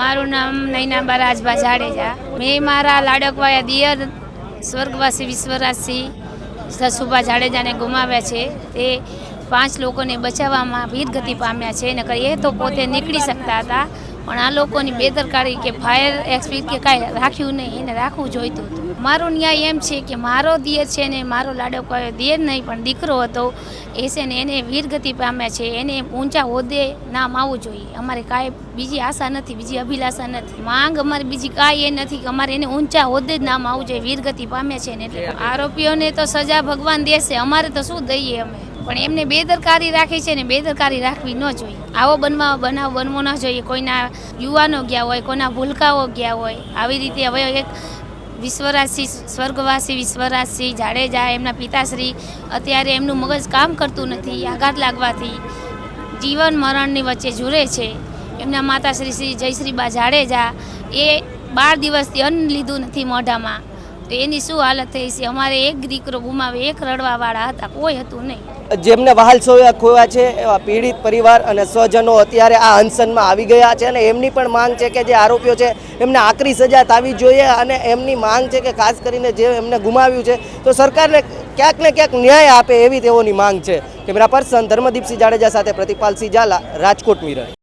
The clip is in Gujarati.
મારું નામ નૈનાબા રાજભા જાડેજા. મેં મારા લાડકવાયા દિયર સ્વર્ગવાસી વિશ્વરાજસિંહ સસુભા જાડેજાને ગુમાવ્યા છે. તે પાંચ લોકોને બચાવવામાં વીરગતિ પામ્યા છે. નકર એ તો પોતે નીકળી શકતા હતા. પણ આ લોકોની બેદરકારી કે ફાયર એક્સપીટ કે કાંઈ રાખ્યું નહીં એને રાખવું જોઈતું હતું. મારો ન્યાય એમ છે કે મારો દિયર છે ને મારો લાડો કયો દિયર નહીં પણ દીકરો હતો એ છે ને એને વીરગતિ પામ્યા છે એને ઊંચા હોદ્દે નામ આવવું જોઈએ. અમારે કાંઈ બીજી આશા નથી બીજી અભિલાષા નથી. માંગ અમારી બીજી કાંઈ એ નથી કે અમારે એને ઊંચા હોદ્દે જ નામ આવવું જોઈએ વીરગતિ પામ્યા છે ને એટલે આરોપીઓને તો સજા ભગવાન દેશે અમારે તો શું દઈએ અમે? પણ એમને બેદરકારી રાખી છે ને બેદરકારી રાખવી ન જોઈએ. આવો બનવા બનાવ બનવો ન જોઈએ. કોઈના યુવાનો ગયા હોય, કોઈના ભૂલકાઓ ગયા હોય, આવી રીતે હવે એક વિશ્વરાજસિંહ સ્વર્ગવાસી વિશ્વરાજસિંહ જાડેજા એમના પિતાશ્રી અત્યારે એમનું મગજ કામ કરતું નથી, આઘાત લાગવાથી જીવન મરણની વચ્ચે ઝૂરે છે. એમના માતાશ્રી શ્રી જયશ્રીબા જાડેજા એ બાર દિવસથી અન્ન લીધું નથી મોઢામાં. તો એની શું હાલત થઈ છે? અમારે એક દીકરો ગુમાવે, એક રડવાવાળા હતા, કોઈ હતું નહીં. જેમને વહાલ સોયા ખોયા છે, એવા પીડિત પરિવાર અને સ્વજનો અત્યારે આ અનશનમાં આવી ગયા છે અને એમની પણ માંગ છે કે જે આરોપીઓ છે, એમને આકરી સજા થવી જોઈએ અને એમની માંગ છે કે ખાસ કરીને જે એમને ગુમાવ્યું છે, તો સરકારને ક્યાંક ને ક્યાંક ન્યાય આપે એવી તેઓની માંગ છે. કેમેરા પર્સન ધર્મદીપસિંહ જાડેજા સાથે પ્રતિપાલસિંહ ઝાલા, રાજકોટ મિરર.